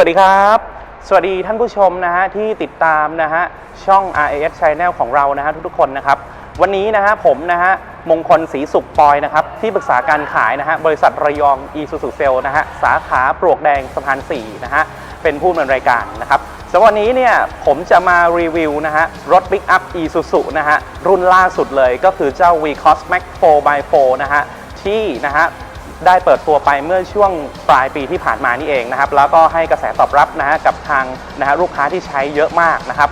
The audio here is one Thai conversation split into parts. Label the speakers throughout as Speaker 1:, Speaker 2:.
Speaker 1: วัสดีครับ สวัสดีท่านผู้ชมนะฮะที่ติดตามนะฮะช่อง RAS Channel ของเรานะฮะทุกๆคนนะครับวันนี้นะฮะผมนะฮะมงคลศรีสุขปอยนะครับที่ปรึกษาการขายนะฮะบริษัทระยอง e s u s u s e l นะฮะสาขาปลวกแดงสะพาน4นะฮะเป็นผู้ดำเนินรายการนะครับสำหรับวันนี้เนี่ยผมจะมารีวิวนะฮะรถ Pick Up e s u s u นะฮะรุ่นล่าสุดเลยก็คือเจ้า v c o s Max 4x4 นะฮะที่นะฮะ ได้เปิดตัวไปเมื่อช่วงปลายปีที่ผ่านมานี่เองนะครับ แล้วก็ให้กระแสตอบรับนะฮะกับทางนะฮะลูกค้าที่ใช้เยอะมากนะครับ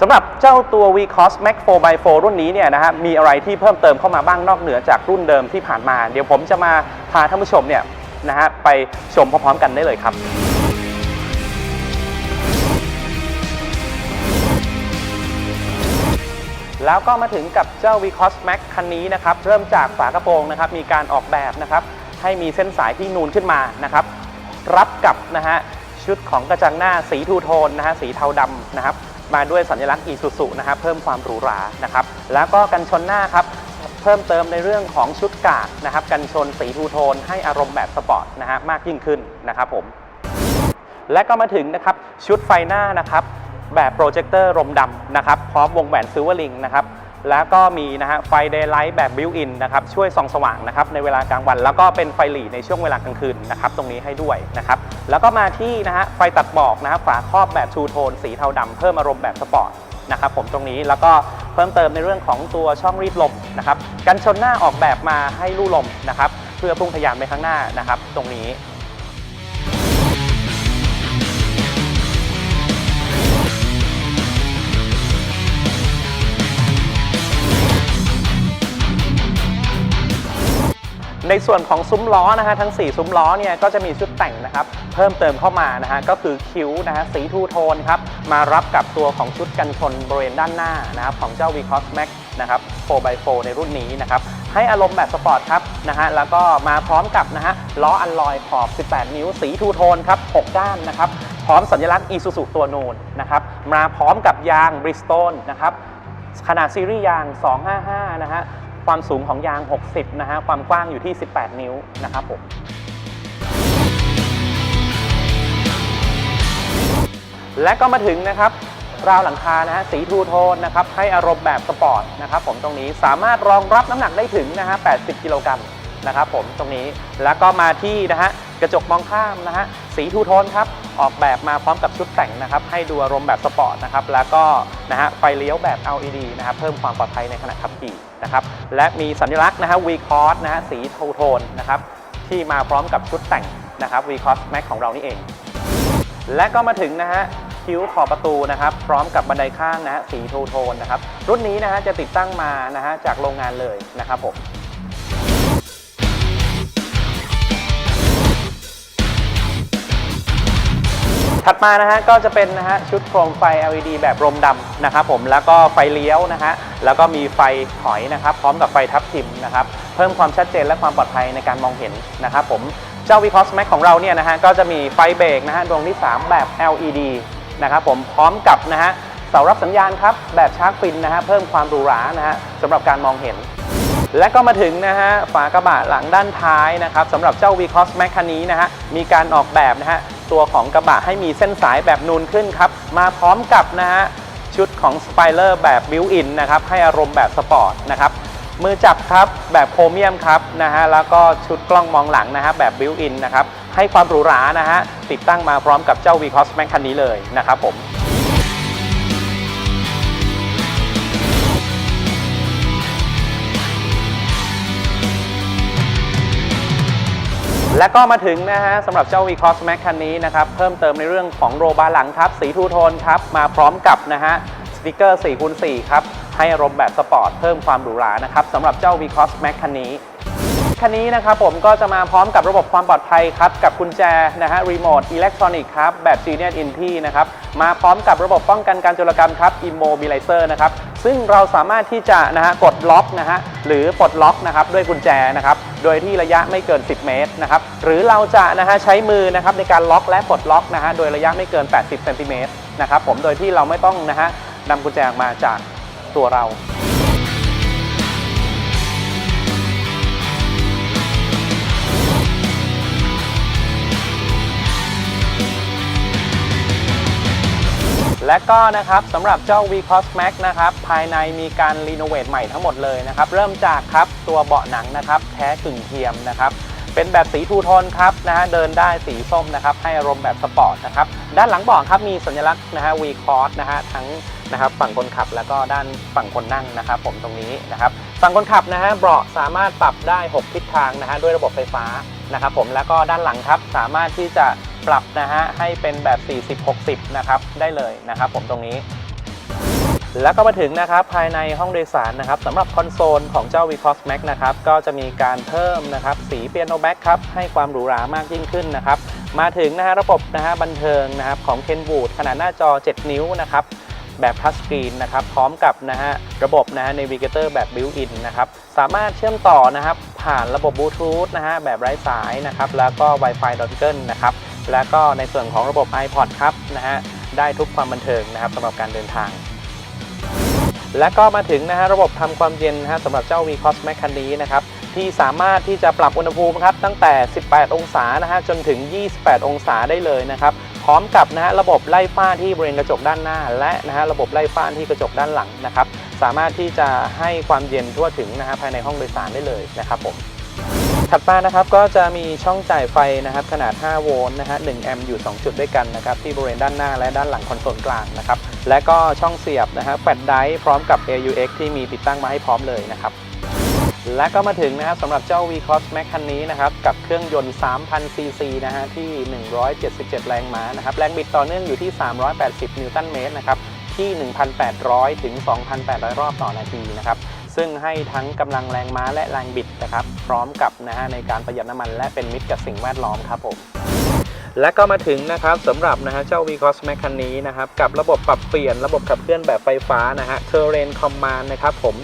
Speaker 1: สำหรับเจ้าตัว V Cos Max 4x4 รุ่นนี้เนี่ยนะฮะมีอะไรที่เพิ่มเติมเข้ามาบ้างนอกเหนือจากรุ่นเดิมที่ผ่านมา เดี๋ยวผมจะมาพาท่านผู้ชมเนี่ยนะฮะไปชมพร้อมๆกันได้เลยครับแล้วก็มาถึงกับเจ้า V Cos Max คันนี้นะครับ เริ่มจากฝากระโปรงนะครับ มีการออกแบบนะครับ ให้มีเส้นสายที่นูนขึ้นมานะครับ รับกับนะฮะชุดของกระจังหน้าสีทูโทนนะฮะสีเทาดำนะครับ มาด้วยสัญลักษณ์อีซูซุนะครับเพิ่มความหรูหรานะครับ แล้วก็กันชนหน้าครับเพิ่มเติมในเรื่องของชุดกาดนะครับ กันชนสีทูโทนให้อารมณ์แบบสปอร์ตนะฮะมากยิ่งขึ้นนะครับผมและก็มาถึงนะครับชุดไฟหน้านะครับแบบโปรเจคเตอร์รมดำนะครับพร้อมวงแหวนซิลเวอร์ลิงนะครับ แล้วก็มีนะฮะไฟเดย์ไลท์แบบบิวอินนะครับช่วยส่องสว่างนะครับในเวลากลางวัน แล้วก็เป็นไฟหลีในช่วงเวลากลางคืนนะครับตรงนี้ให้ด้วยนะครับแล้วก็มาที่นะฮะไฟตัดหมอกนะครับฝาครอบแบบทูโทนสีเทาดำเพิ่มอารมณ์แบบสปอร์ตนะครับผมตรงนี้แล้วก็เพิ่มเติมในเรื่องของตัวช่องรีดลมนะครับกันชนหน้าออกแบบมาให้ลู่ลมนะครับเพื่อพุ่งทะยานไปข้างหน้านะครับตรงนี้ ในส่วนของซุ้มล้อนะฮะทั้ง 4 ซุ้มล้อเนี่ยก็จะมีชุดแต่งนะครับเพิ่มเติมเข้ามานะฮะก็คือคิ้วนะฮะสีทูโทนครับมารับกับตัวของชุดกันชนบริเวณด้านหน้านะครับของเจ้า v c o s Max นะครับ 4x4 ในรุ่นนี้นะครับให้อารมณ์แบบสปอร์ตครับนะฮะแล้วก็มาพร้อมกับนะฮะล้ออัลลอยขอบ 18 นิ้ว สีทูโทนครับ 6 ด้านนะครับพร้อมสัญลักษณ์ Isuzu ตัวนูนนะครับมาพร้อมกับยาง Bridgestone นะครับขนาดซีรีส์ยาง 255 นะฮะ ความสูงของยาง 60 นะฮะ ความกว้างอยู่ที่ 18 นิ้วนะครับผม และก็มาถึงนะครับ ราวหลังคานะฮะ สีทูโทนนะครับ ให้อารมณ์แบบสปอร์ตนะครับผมตรงนี้สามารถรองรับน้ำหนักได้ถึงนะฮะ 80 กิโลกรัมนะครับผมตรงนี้ แล้วก็มาที่นะฮะ กระจกมองข้ามนะฮะ สีทูโทนครับ ออกแบบมาพร้อมกับชุดแต่งนะครับให้ดูอารมณ์แบบสปอร์ตนะครับแล้วก็นะฮะไฟเลี้ยวแบบ LED นะครับเพิ่มความปลอดภัยในขณะขับขี่นะครับและมีสัญลักษณ์นะฮะ V Cross นะฮะสีโทโทนนะครับที่มาพร้อมกับชุดแต่งนะครับ V Cross Max ของเรานี่เอง และก็มาถึงนะฮะคิ้วขอบประตูนะครับพร้อมกับบันไดข้างนะฮะสีโทโทนนะครับรุ่นนี้นะฮะจะติดตั้งมานะฮะจากโรงงานเลยนะครับผม ถัดมานะฮะก็จะเป็นนะฮะชุดโคมไฟ LED แบบรมดำนะครับผมแล้วก็ไฟเลี้ยวนะฮะแล้วก็มีไฟถอยนะครับพร้อมกับไฟทับทิมนะครับเพิ่มความชัดเจนและความปลอดภัยในการมองเห็นนะครับผมเจ้า v c o s Max ของเราเนี่ยนะฮะก็จะมีไฟเบรกนะฮะดวงที่ 3 แบบ LED นะครับผมพร้อมกับนะฮะเสารับสัญญาณครับแบบชาร์กฟินนะฮะเพิ่มความหรูหรานะฮะสำหรับการมองเห็นและก็มาถึงนะฮะฝากระบะหลังด้านท้ายนะครับสำหรับเจ้า V-Cross Max คันนี้นะฮะมีการออกแบบนะฮะ ตัวของกระบะให้มีเส้นสายแบบนูนขึ้นครับ มาพร้อมกับนะฮะชุดของสไปเลอร์แบบบิวอินนะครับให้อารมณ์แบบสปอร์ตนะครับมือจับครับแบบโครเมียมครับนะฮะแล้วก็ชุดกล้องมองหลังนะฮะแบบบิวอินนะครับให้ความหรูหรานะฮะติดตั้งมาพร้อมกับเจ้า V-Cross Max คันนี้เลยนะครับผม และก็มาถึงนะฮะสำหรับเจ้า v c o s Max คันนี้นะครับ เพิ่มเติมในเรื่องของโรบาหลังครับ สีทูโทนครับ มาพร้อมกับนะฮะสติกเกอร์4คูณ4ครับ ให้อารมณ์แบบสปอร์ตเพิ่มความหรูหรานะครับสำหรับเจ้า v c o s Max คันนี้ คันนี้นะครับผมก็จะมาพร้อมกับระบบความปลอดภัยครับ กับกุญแจนะฮะรีโมทอิเล็กทรอนิกส์ครับ แบบ Genius Inti นะครับ มาพร้อมกับระบบป้องกันการโจรกรรมครับ Immobilizer นะครับ ซึ่งเราสามารถที่จะนะฮะกดล็อกนะฮะหรือปลดล็อกนะครับด้วยกุญแจนะครับโดยที่ระยะไม่เกิน 10 เมตรนะครับหรือเราจะนะฮะใช้มือนะครับในการล็อกและปลดล็อกนะฮะโดยระยะไม่เกิน 80 เซนติเมตรนะครับผมโดยที่เราไม่ต้องนะฮะนำกุญแจออกมาจากตัวเรา และก็นะครับสำหรับเจ้า v c o s Max นะครับภายในมีการรีโนเวทใหม่ทั้งหมดเลยนะครับเริ่มจากครับตัวเบาะหนังนะครับแท้กึ่งเทียมนะครับเป็นแบบสีทูโทนครับนะฮะเดินได้สีส้มนะครับให้อารมณ์แบบสปอร์ตนะครับด้านหลังเบาะครับมีสัญลักษณ์นะฮะ v c o s นะฮะทั้งนะครับฝั่งคนขับแล้วก็ด้านฝั่งคนนั่งนะครับ ผมตรงนี้นะครับฝั่งคนขับนะฮะเบาะสามารถปรับได้ 6 ทิศทางนะฮะด้วยระบบไฟฟ้า นะครับผมแล้วก็ด้านหลังครับสามารถที่จะปรับนะฮะให้เป็นแบบ 40-60 นะครับได้เลยนะครับผมตรงนี้ แล้วก็มาถึงนะครับภายในห้องโดยสารนะครับสำหรับคอนโซลของเจ้า v c o s Max นะครับก็จะมีการเพิ่มนะครับสีเปียโนแบ็กครับให้ความหรูหรามากยิ่งขึ้นนะครับมาถึงนะฮะระบบนะฮะบันเทิงนะครับของ Kenwood ขนาดหน้าจอ 7 นิ้วนะครับแบบทัชสกรีนนะครับพร้อมกับนะฮะระบบนะฮะ Navigator แบบ Built-in นะครับสามารถเชื่อมต่อนะครับ ผ่านระบบบลูทูธนะฮะแบบไร้สายนะครับแล้วก็ Wi-Fi Dongle นะครับแล้วก็ในส่วนของระบบ iPod ครับนะฮะได้ทุกความบันเทิงนะครับสำหรับการเดินทาง และก็มาถึงนะฮะระบบทำความเย็นนะฮะสำหรับเจ้า v c o s Max คันนี้นะครับที่สามารถที่จะปรับอุณหภูมิครับตั้งแต่ 18 องศานะฮะจนถึง 28 องศาได้เลยนะครับ พร้อมกับนะฮะระบบไล่ฟ้าที่บริเวณกระจกด้านหน้า และนะฮะระบบไล่ฟ้าที่กระจกด้านหลังนะครับสามารถที่จะให้ความเย็นทั่วถึงนะฮะภายในห้องโดยสารได้เลยนะครับผมถัดมานะครับก็จะมีช่องจ่ายไฟนะครับขนาด 5 โวลต์นะฮะ 1 แอมป์อยู่ 2 จุดด้วยกันนะครับที่บริเวณด้านหน้าและด้านหลังคอนโซลกลางนะครับและก็ช่องเสียบนะฮะแฟลชไดร์พร้อมกับ AUX ที่มีติดตั้งมาให้พร้อมเลยนะครับ และก็มาถึงนะครับสำหรับเจ้า v c o s Max คันนี้นะครับ กับเครื่องยนต์ 3,000ซีซีนะฮะที่ 177 แรงม้านะครับ แรงบิดต่อเนื่องอยู่ที่ 380 นิวตันเมตรนะครับ ที่ 1,800 ถึง 2,800 รอบต่อนาทีนะครับ ซึ่งให้ทั้งกำลังแรงม้าและแรงบิดนะครับ พร้อมกับนะฮะในการประหยัดน้ำมันและเป็นมิตรกับสิ่งแวดล้อมครับผมและก็มาถึงนะครับสำหรับนะฮะเจ้า v c o s Max คันนี้นะครับ กับระบบปรับเปลี่ยนระบบขับเคลื่อนแบบไฟฟ้านะฮะ Terrain Command นะครับผม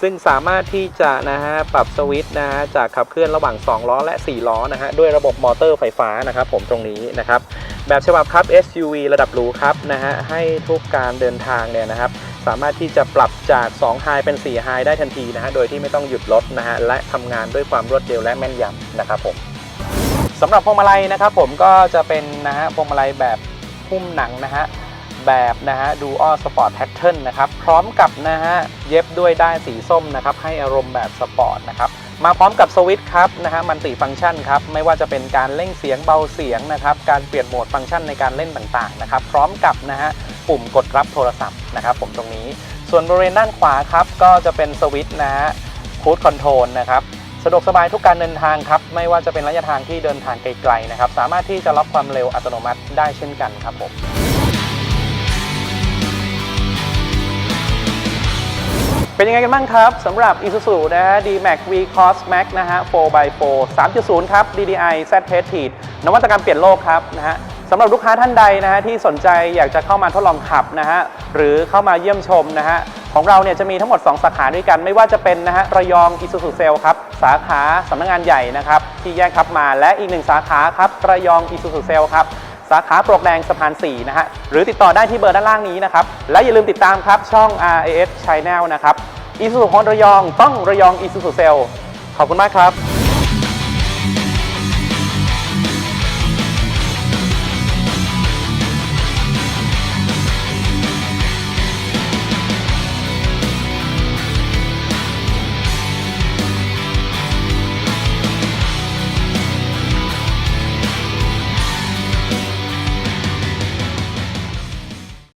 Speaker 1: ซึ่งสามารถที่จะนะฮะปรับสวิตช์นะฮะจากขับเคลื่อนระหว่าง 2 ล้อและ 4 ล้อนะฮะด้วยระบบมอเตอร์ไฟฟ้านะครับผมตรงนี้นะครับแบบฉบับครับ SUV ระดับหรูครับนะฮะให้ทุกการเดินทางเนี่ยนะครับสามารถที่จะปรับจาก2 High เป็น4 High ได้ทันทีนะฮะโดยที่ไม่ต้องหยุดรถนะฮะและทำงานด้วยความรวดเร็วและแม่นยำนะครับผมสำหรับพวงมาลัยนะครับผมก็จะเป็นนะฮะพวงมาลัยแบบหุ้มหนังนะฮะ แบบนะฮะดูอ Sport Pattern นะครับพร้อมกับนะฮะเย็บด้วยด้ายสีส้มนะครับให้อารมณ์แบบสปอร์ตนะครับมาพร้อมกับสวิตช์ครับนะฮะมันติฟังก์ชันครับไม่ว่าจะเป็นการเร่งเสียงเบาเสียงนะครับการเปลี่ยนโหมดฟังก์ชันในการเล่นต่างๆนะครับพร้อมกับนะฮะปุ่มกดรับโทรศัพท์นะครับผมตรงนี้ ส่วนบริเวณด้านขวาครับก็จะเป็นสวิตช์นะฮะคูดคอนโทรลนะครับสะดวกสบายทุกการเดินทางครับ ไม่ว่าจะเป็นระยะทางที่เดินทางไกลๆนะครับ สามารถที่จะล็อกความเร็วอัตโนมัติได้เช่นกันครับผม เป็นยังไงกันบ้างครับสำหรับ Isuzu นะฮะ D-Max V-Cross Max นะฮะ 4x4 3.0 ครับ DDI Z p a c e นวัตกรรมเปลี่ยนโลกครับนะฮะสำหรับลูกค้าท่านใดนะฮะที่สนใจอยากจะเข้ามาทดลองขับนะฮะหรือเข้ามาเยี่ยมชมนะฮะของเราเนี่ยจะมีทั้งหมด 2 สาขาด้วยกัน ไม่ว่าจะเป็นนะฮะระยอง Isuzu Sale ครับสาขาสำนักงานใหญ่นะครับที่แยกครับมาและอีกหนึ่งสาขาครับระยอง Isuzu Sale ครับ สาขาปลวกแดงสะพาน4นะฮะหรือติดต่อได้ที่เบอร์ด้านล่างนี้นะครับ และอย่าลืมติดตามครับช่อง RAS Channel นะครับ Isuzu ของระยองต้องระยองอีสุสุเซลขอบคุณมากครับ